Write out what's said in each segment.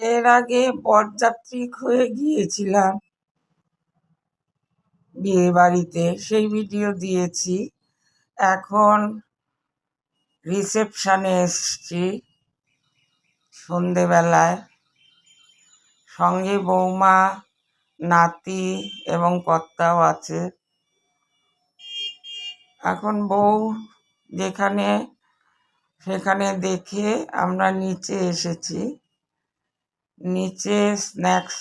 এর আগে বরযাত্রী হয়ে গিয়েছিলাম। বিয়ে বাড়িতে সেই ভিডিও দিয়েছি। এখন রিসেপশানে এসছি। সন্ধেবেলায় সঙ্গে বৌমা, নাতি এবং কর্তাও আছে। এখন বউ যেখানে, সেখানে দেখে আমরা নিচে এসেছি। নিচে স্ন্যাক্স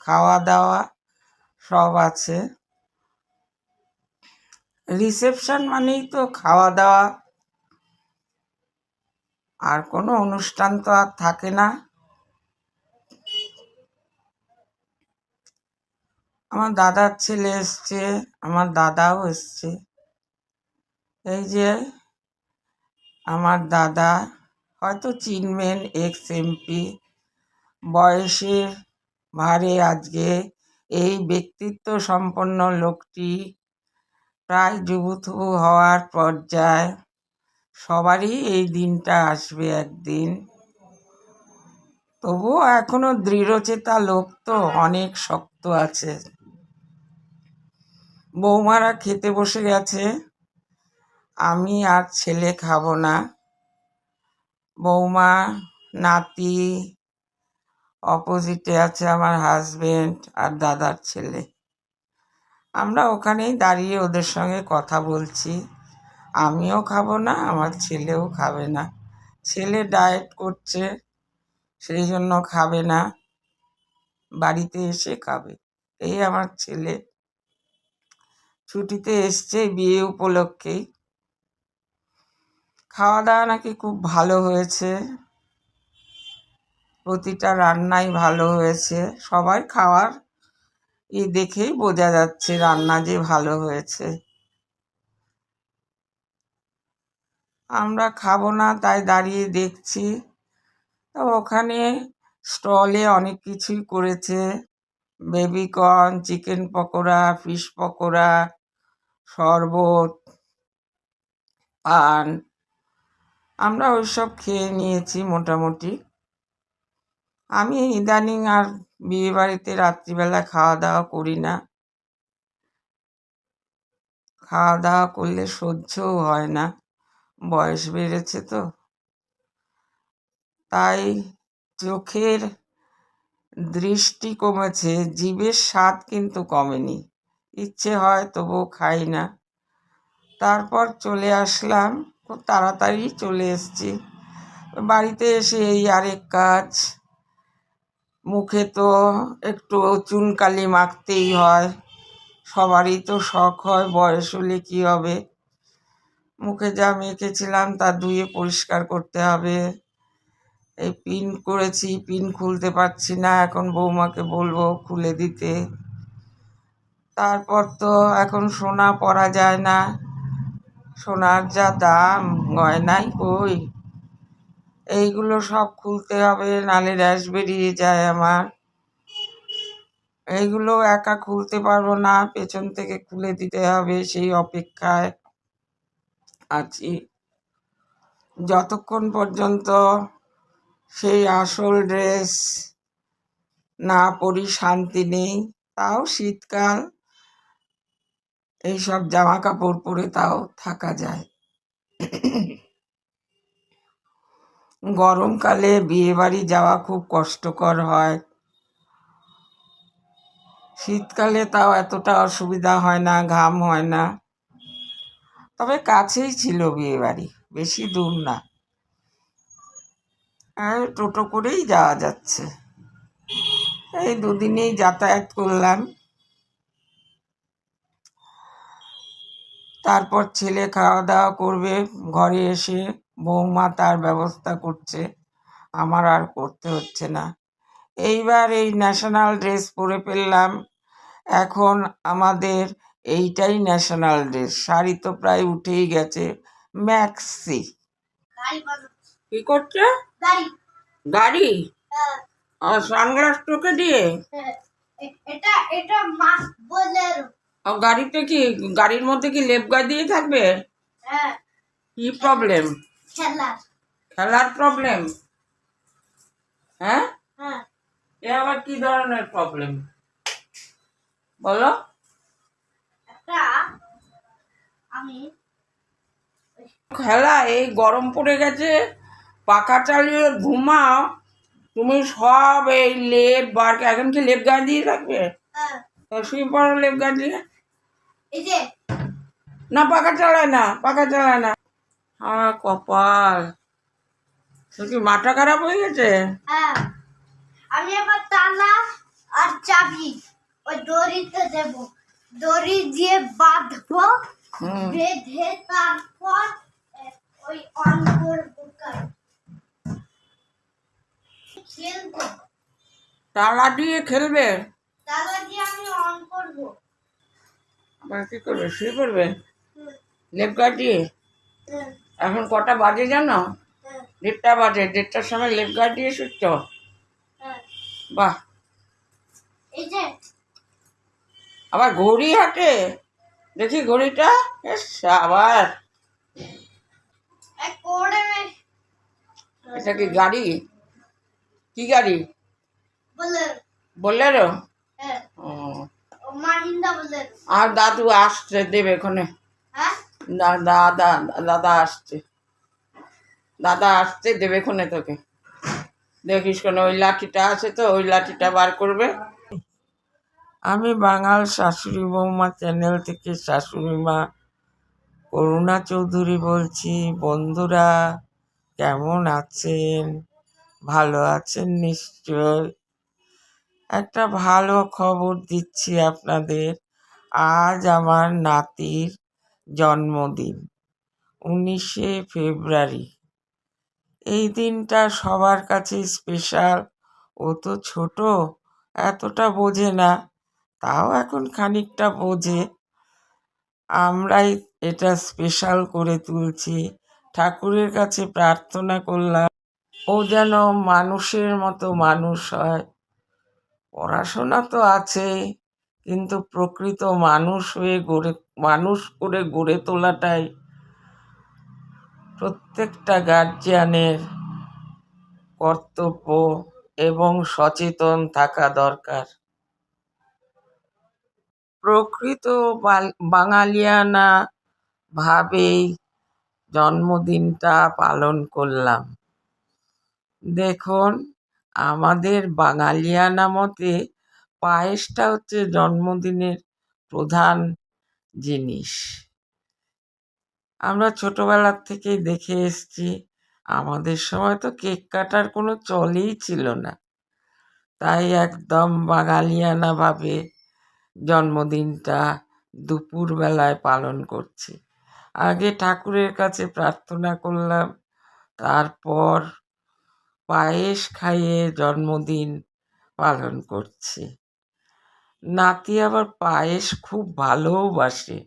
খাওয়া দাওয়া সব আছে। রিসেপশন মানেই তো খাওয়া দাওয়া আর কোনো অনুষ্ঠান তো আর থাকে না। আমার দাদার ছেলে এসছে, আমার দাদাও এসছে। এই যে আমার দাদা, হয়তো চিনবেন, এক্স এমপি বয়সের ভারে আজকে এই ব্যক্তিত্ব সম্পন্ন লোকটি প্রায় যুবুথুবু হওয়ার পর্যায়ে সবারই এই দিনটা আসবে একদিন। তবুও এখনও দৃঢ়চেতা লোক তো অনেক শক্ত আছে। বৌমারা খেতে বসে গেছে, আমি আর ছেলে খাব না। বৌমা, নাতি অপোজিটে আছে আমার হাজবেন্ড আর দাদার ছেলে। আমরা ওখানেই দাঁড়িয়ে ওদের সঙ্গে কথা বলছি। আমিও খাব না, আমার ছেলেও খাবে না। ছেলে ডায়েট করছে, সেই জন্য খাবে না। বাড়িতে এসে খাবে। এই আমার ছেলে। ছুটিতে এসছে বিয়ে উপলক্ষেই। খাওয়া দাওয়া নাকি খুব ভালো হয়েছে। প্রতিটা রান্নাই ভালো হয়েছে। সবাই খাওয়ার ই দেখেই বোঝা যাচ্ছে রান্না যে ভালো হয়েছে। আমরা খাব না, তাই দাঁড়িয়ে দেখছি। তো ওখানে স্টলে অনেক কিছুই করেছে। Baby corn, chicken pakora, fish pakora, শরবত, পান। আমরা ওইসব খেয়ে নিয়েছি মোটামুটি। আমি ইদানিং আর বিয়ে বাড়িতে রাত্রিবেলা খাওয়া দাওয়া করি না। খাওয়া দাওয়া করলে সহ্যও হয় না। বয়স বেড়েছে তো। তাই চোখের দৃষ্টি কমেছে জীবের স্বাদ কিন্তু কমেনি। ইচ্ছে হয় তবুও খাই না। তারপর চলে আসলাম, খুব তাড়াতাড়ি চলে এসছি। বাড়িতে এসে এই আরেক কাজ। মুখে তো একটু চুনকালি মাখতেই হয়, সবারই তো শখ হয় বয়স হলে কী হবে। মুখে যা মেখেছিলাম তা ধুয়ে পরিষ্কার করতে হবে। এই পিন করেছি, পিন খুলতে পারছি না এখন বৌমাকে বলব খুলে দিতে। তারপর তো এখন সোনা পরা যায় না, সোনার যা দাম, গয়নাই কই? এইগুলো সব খুলতে হবে নালে র্যাশ বেরিয়ে যায় আমার। এইগুলো একা খুলতে পারব না, পেছন থেকে খুলে দিতে হবে সেই অপেক্ষায় আছি। যতক্ষণ পর্যন্ত সেই আসল ড্রেস না পরি, শান্তি নেই, তাও শীতকাল, এইসব জামা কাপড় পরে তাও থাকা যায়। গরমকালে বিয়েবাড়ি যাওয়া খুব কষ্টকর হয়। শীতকালে তাও এতটা অসুবিধা হয় না, ঘাম হয় না। তবে কাছেই ছিল বিয়েবাড়ি, বেশি দূর না। আর টোটো করেই যাওয়া যাচ্ছে। এই দুদিনেই যাতায়াত করলাম। তারপর ছেলে খাওয়া দাওয়া করবে, ঘরে এসে বৌমা তার ব্যবস্থা করছে। আমার আর করতে হচ্ছে না। এইবার এই ন্যাশনাল ড্রেস পরে ফেললাম। এখন আমাদের এইটাই ন্যাশনাল ড্রেস শাড়ি তো প্রায় উঠেই গেছে। ম্যাক্সি কি করছে? গাড়ি। গাড়ি? হ্যাঁ, আর সানগ্লাস টোকে দিয়ে? হ্যাঁ। এটা এটা মাস বোলেরো আর গাড়িতে কি গাড়ির মধ্যে কি লেপ গায়ে দিয়ে থাকবে? হ্যাঁ। কি প্রবলেম খেলার। খেলার প্রবলেম হ্যাঁ? হ্যাঁ। এ আবার কি ধরনের প্রবলেম বলো। আমি খেলা এই গরম পড়ে গেছে পাখা চালিয়ে ঘুমাও তুমি সব এই লেপ বার এখন কি লেপ গায়ে দিয়ে থাকবে? তো শুয়ে পড়ো লেপ গায়ে দিয়ে। না পাখা চালায় না পাখা চালায় না। আমার কপাল। কি মাথা খারাপ হয়ে গেছে? হ্যাঁ। আমি এবার তালা আর চাবি ওই দড়িতে দেব। দড়ি দিয়ে বাঁধবো বেঁধে তারপর ওই অন করব খেলব। তালা দিয়ে খেলবে? তালা দিয়ে আমি অন করব। আবার কি করবে? শুয়ে পড়বে? লেপ গায়ে দিয়ে এখন কটা বাজে জানো? হুম, দেড়টা বাজে দেড়টার সময় লেপ গায়ে দিয়ে শুচ্ছ? হুম। বাহ। আবার ঘড়ি হাটে দেখি ঘড়িটা। আবার। এটা কি গাড়ি? কি গাড়ি? বলে বললেরো হ্যাঁ। ও। আর দাদু আসছে দেবে এখানে হ্যাঁ? দা- দাদা দাদা আসছে। দাদা আসছে, দেবে এখানে তোকে। দেখিস কেন, ওই লাঠিটা আছে তো, ওই লাঠিটা বার করবে। আমি বাঙাল শাশুড়ি বৌমা চ্যানেল থেকে শাশুড়ি মা করুণা চৌধুরী বলছি, বন্ধুরা, কেমন আছেন? ভালো আছেন নিশ্চয়? একটা ভালো খবর দিচ্ছি আপনাদের। আজ আমার নাতির জন্মদিন, উনিশে ফেব্রুয়ারি। এই দিনটা সবার কাছে স্পেশাল। ও তো ছোট, এতটা বোঝে না, তাও এখন খানিকটা বোঝে। আমরাই এটা স্পেশাল করে তুলছি। ঠাকুরের কাছে প্রার্থনা করলাম, ও যেন মানুষের মতো মানুষ হয়। পড়াশোনা তো আছে কিন্তু প্রকৃত মানুষ হয়ে গড়ে, মানুষ করে গড়ে তোলাটাই প্রত্যেকটা গার্জিয়ানের কর্তব্য এবং সচেতন থাকা দরকার। প্রকৃত বাঙালিয়ানা ভাবেই জন্মদিনটা পালন করলাম। দেখুন, আমাদের বাঙালিয়ানা মতে পায়েসটা হচ্ছে জন্মদিনের প্রধান জিনিস। আমরা ছোটবেলার থেকেই দেখে এসছি, আমাদের সময় তো কেক কাটার কোনো চলেই ছিল না। তাই একদম বাঙালিয়ানাভাবে জন্মদিনটা দুপুরবেলায় পালন করছি। আগে ঠাকুরের কাছে প্রার্থনা করলাম, তারপর পায়েস খাইয়ে জন্মদিন পালন করছি। নাতি আবার পায়েস খুব ভালোবাসে।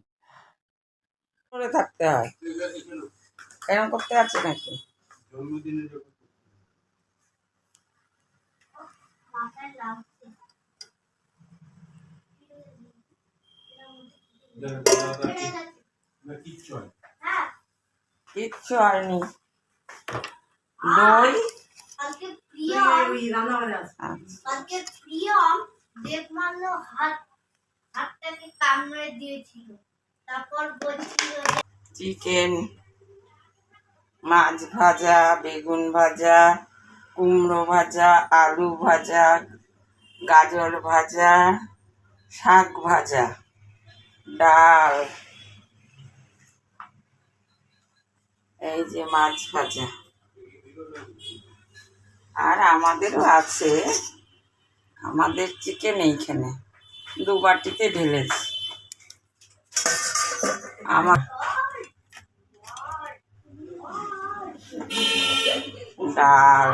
করে থাকতে হয়। এরকম করতে আছে নাকি? হ্যাঁ কিচ্ছু হয়নি। দই? প্রিয়ম। আচ্ছা। প্রিয়ম হাত, হাতটাকে কামড়ে দিয়েছিল। তারপর বলছিল চিকেন মাছ ভাজা, বেগুন ভাজা, কুমড়ো ভাজা, আলু ভাজা, গাজর ভাজা, শাক ভাজা, ডাল। এই যে মাছ ভাজা। আর আমাদেরও আছে। আমাদের চিকেন এইখানে। দু বাটিতে ঢেলেছি। আমার ডাল।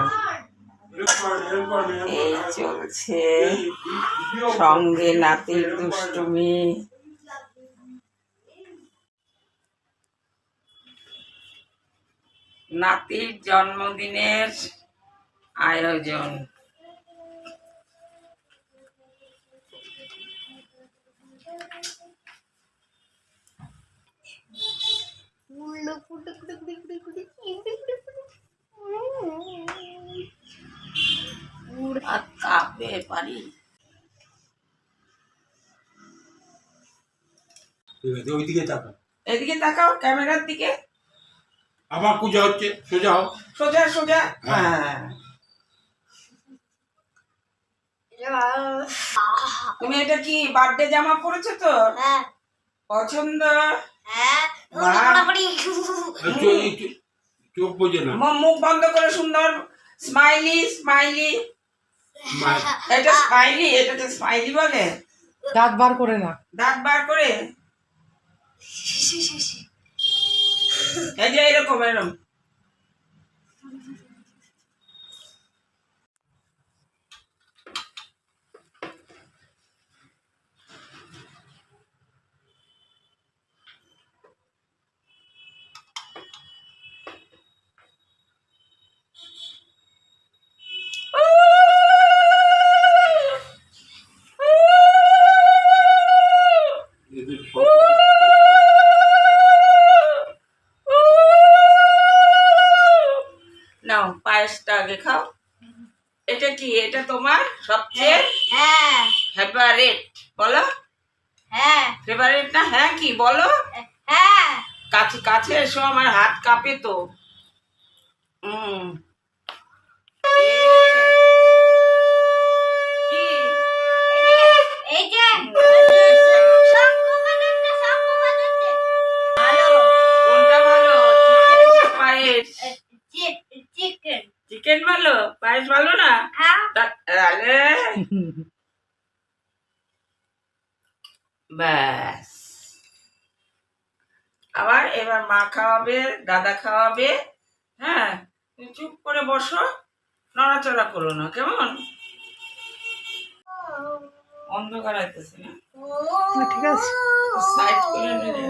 এই চলছে। সঙ্গে নাতির দুষ্টুমি। নাতির জন্মদিনের আয়োজন। এদিকে তাকাও ক্যামেরার দিকে। আমার পূজা হচ্ছে সোজা সোজা সোজা। হ্যাঁ।, হ্যাঁ। তুমি এটা কি বার্থডে জামা পরেছো তো? হ্যাঁ। পছন্দ? হ্যাঁ। চোখ- বোঝে না। মুখ বন্ধ করে সুন্দর স্মাইলি স্মাইলি এটা স্মাইলি এটাতে স্মাইলি বলে? দাঁত বার করে না। দাঁত বার করে? এই যে এরকম এরকম। নাও পায়েসটা আগে খাও। এটা কি? এটা তোমার সবচেয়ে হ্যাঁ ফেভারিট বলো। হ্যাঁ। ফেভারিট না? হ্যাঁ কি বলো। হ্যাঁ। কাছে কাছে এসো আমার হাত কাঁপে তো। হুম কি? চিকেন চিকেন ভালো পায়েস ভালো না হ্যাঁ ব্যাস আবার এবার মা খাওয়াবে দাদা খাওয়াবে হ্যাঁ তুমি চুপ করে বসো নড়াচড়া করো না কেমন অন্ধকার আইতেছে না না, ঠিক আছে। সাইড করে নিলে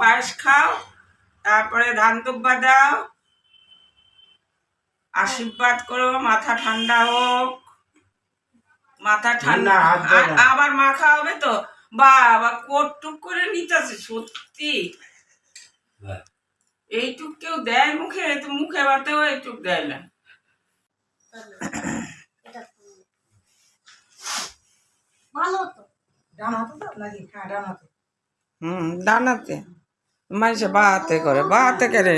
পায়েস খাও তারপরে ধান দুব্বা দাও। আশীর্বাদ করো মাথা ঠান্ডা হোক। মাথা ঠান্ডা। আবার মাখা হবে তো? বাবা কোট টুক করে নিতেছে সত্যি। এইটুক কেউ দেয় মুখে? তো মুখে বাতেও এইটুক দেয় না। ভালো তো। ডান হাতে তো? নাকি? হ্যাঁ ডান হাতে। হুম ডানাতে মানুষে বা হাতে করে বা হাতে করে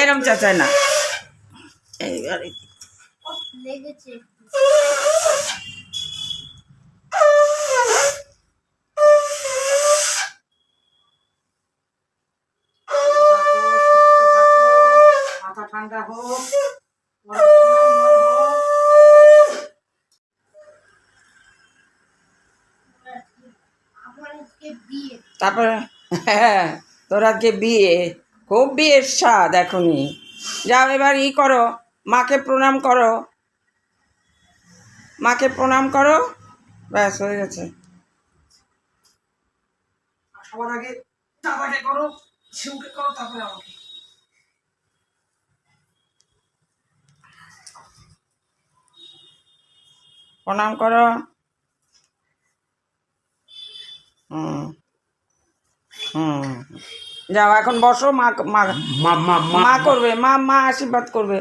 এরম চাচায় না। এইবারে লেগেছে মাথা ঠান্ডা হোক পড়াশোনায় মন হোক। আমার আজকে বিয়ে তারপরে হ্যাঁ তোর আজকে বিয়ে খুব বিয়ের স্বাদ এখনই। যাও এবার ই করো মাকে প্রণাম করো। মাকে প্রণাম করো। ব্যাস হয়ে গেছে। সবার আগে দাদাকে করো শিবকে করো তারপরে আমাকে। প্রণাম করো। হুম। হুম। যাও এখন বসো মা মা মা করবে মা মা আশীর্বাদ করবে।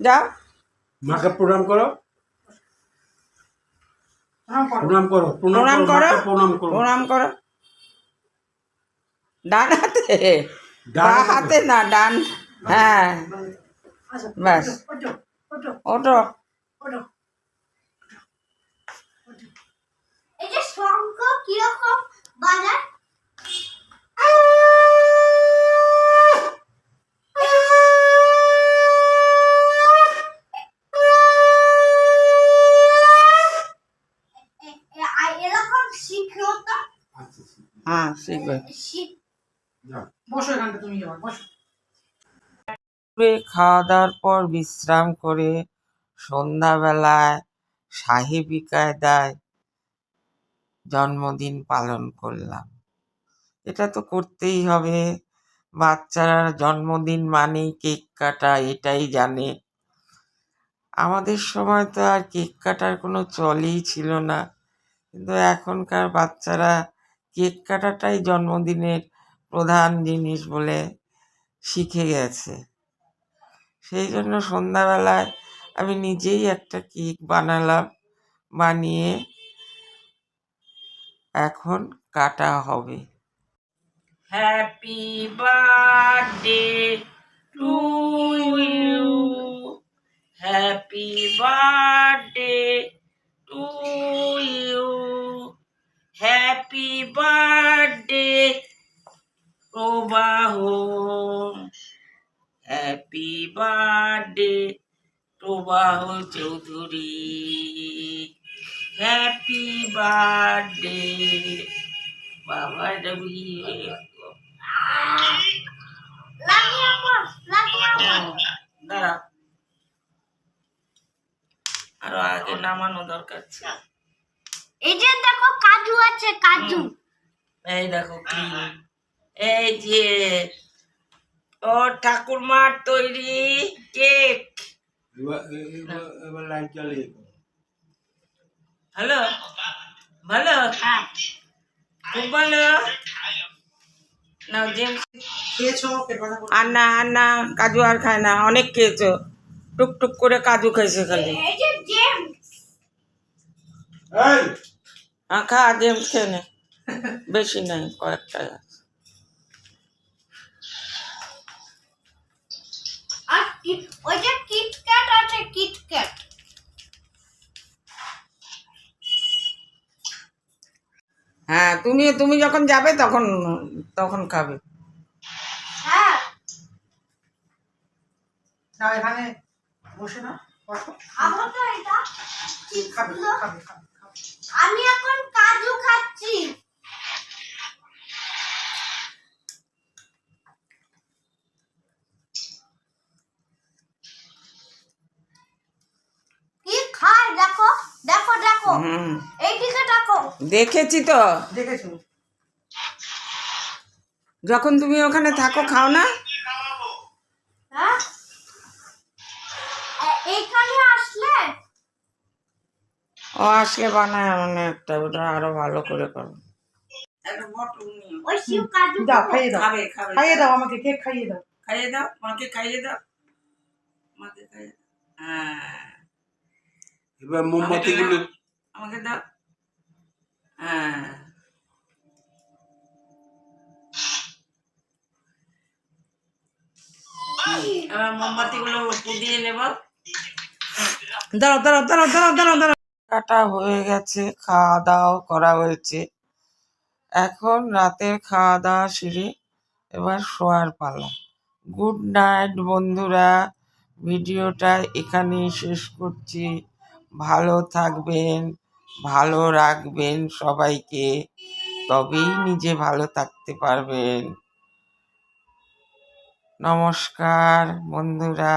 যাও। মাকে প্রণাম করো। প্রণাম করো। প্রণাম করো প্রণাম করো প্রণাম করো। ডান হাতে। ডান বা হাতে। না ডান। হ্যাঁ। ব্যাস। ওটো এই যে শঙ্খ কীরকম বাজার হ্যাঁ শিখবে খাওয়া দাওয়ার পর বিশ্রাম করে সন্ধ্যাবেলায় সাহেবী কায়দায় জন্মদিন পালন করলাম। এটা তো করতেই হবে। বাচ্চারা জন্মদিন মানেই কেক কাটা, এটাই জানে। আমাদের সময় তো আর কেক কাটার কোনো চলই ছিল না। কিন্তু এখনকার বাচ্চারা কেক কাটাটাই জন্মদিনের প্রধান জিনিস বলে শিখে গেছে। সেই জন্য সন্ধ্যাবেলায় আমি নিজেই একটা কেক বানালাম, বানিয়ে এখন কাটা হবে। Happy birthday to you happy birthday to you happy birthday Prabaho happy birthday Prabaho Chowdhury happy birthday বাবা রবি লাগিয়ে বস লাগিয়ে বস দাঁড়া আরও আগে নামানো দরকার ছিল এই যে দেখো কাজু আছে কাজু। এই দেখো ক্রিম এই যে ও ঠাকুরমার তৈরি কেক। ভালো? ভালো? হ্যাঁ। খুব ভালো? নাও জেমস খেয়েছো? পেট ব্যথা করে আর না আর না কাজু আর খায় না অনেক খেয়েছো। টুকটুক করে কাজু খাইছে খালি। এই জেমস খা জেমস খেয়ে নে। বেশি নাই কয়েকটা আছে। আর কি- ওই যে কিটক্যাট আছে কিটক্যাট হ্যাঁ তুমি তুমি যখন যাবে তখন তখন খাবে। হ্যাঁ। না এখানে বসে না বসো। খাব। আমি এখন কাজু খাচ্ছি। কি খায়? দেখো দেখো দেখো। হুম। দেখো দেখেছি তো। যখন তুমি ওখানে থাকো খাও না? হ্যাঁ? ও আসলে বানায় এমন একটা ওটা আরও ভালো করে করো। দাও খাইয়ে দাও। খাইয়ে দাও আমাকে কেক খাইয়ে দাও। খাইয়ে দাও মাকে খাইয়ে দাও। মাকে খাইয়ে হ্যাঁ। এবার মোমবাতিগুলো আমাকে দাও। হ্যাঁ। এবার মোমবাতিগুলো পুদিয়ে নেব দাঁড়াও দাঁড়াও দাঁড়াও দাঁড়াও দাঁড়াও দাঁড়াও। কাটা হয়ে গেছে খাওয়া দাওয়া করা হয়েছে। এখন রাতের খাওয়া দাওয়া সেরে এবার শোয়ার পালা। গুড নাইট বন্ধুরা। ভিডিওটা এখানেই শেষ করছি। ভালো থাকবেন। ভালো রাখবেন সবাইকে। তবেই নিজে ভালো থাকতে পারবেন। নমস্কার বন্ধুরা।